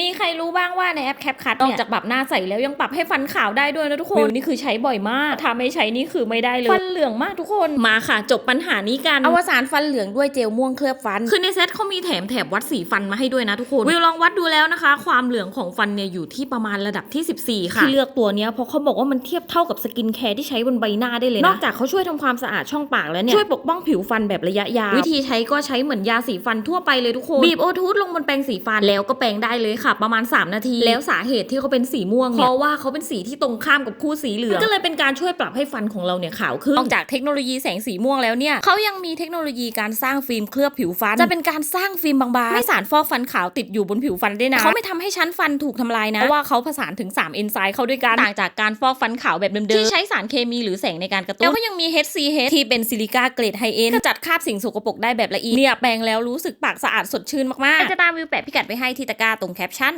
มีใครรู้บ้างว่าในแอปแคปคัทนอกจากปรับหน้าใสแล้วยังปรับให้ฟันขาวได้ด้วยนะทุกคนนี่คือใช้บ่อยมากถ้าไม่ใช้นี่คือไม่ได้เลยฟันเหลืองมากทุกคนมาค่ะ จบปัญหานี้กันอวสานฟันเหลืองด้วยเจลม่วงเคลือบฟัน คือในเซ็ตเขามีแถมแถบวัดสีฟันมาให้ด้วยนะทุกคนวิวลองวัดดูแล้วนะคะ ความเหลืองของฟันเนี่ยอยู่ที่ประมาณระดับที่ 14 ค่ะที่เลือกตัวเนี้ยเพราะเขาบอกว่ามันเทียบเท่ากับสกินแคร์ที่ใช้บนใบหน้าได้เลยนะนอกจากเขาช่วยทำความสะอาดช่องปากแล้วเนี่ยช่วยปกป้องผิวฟันแบบระยะยาววิธีใช้ก็ใช้เหมือนยาสีฟันทั่วไปเลยทุกคนบีบโอทูธลงบนแปรงสีฟันแล้วก็แปรงได้เลยค่ะประมาณ 3 นาที แล้วสาเหตุที่เขาเป็นสีม่วงเนี่ยเพราะว่าเขาเป็นสีที่ตรงข้ามกับคู่สีเหลืองก็เลยเป็นการช่วยปรับให้ฟันของเราเนี่ยขาวขึ้นนอกจากเทคโนโลยีแสงสีม่วงแล้วเนี่ยเขายังมีเทคโนโลยีการสร้างฟิล์มเคลือบผิวฟัน จะเป็นการสร้างฟิล์มบางๆให้สารฟอกฟันขาวติดอยู่บนผิวฟันด้วยนะเขาไม่ทำให้ชั้นฟันถูกทำลายนะเพราะว่าเขาผสานถึง3เอนไซม์เข้าด้วยกันต่างจากการฟอกฟันขาวแบบเดิมๆที่ใช้สารเคมีหรือแสงในการกระตุ้นแล้วก็ยังมี HCH ที่เป็นซิลิก้าเกรดไฮเอ็นจัดคราบสิ่งสกปรกได้แบบละเอียดเนี่ยแปรงแล้วรู้สึกปากสะอาดสดชื่นมากๆจะตามวิวแปะพิกัดไปให้ที่ตะกร้าตรงแคปชั่น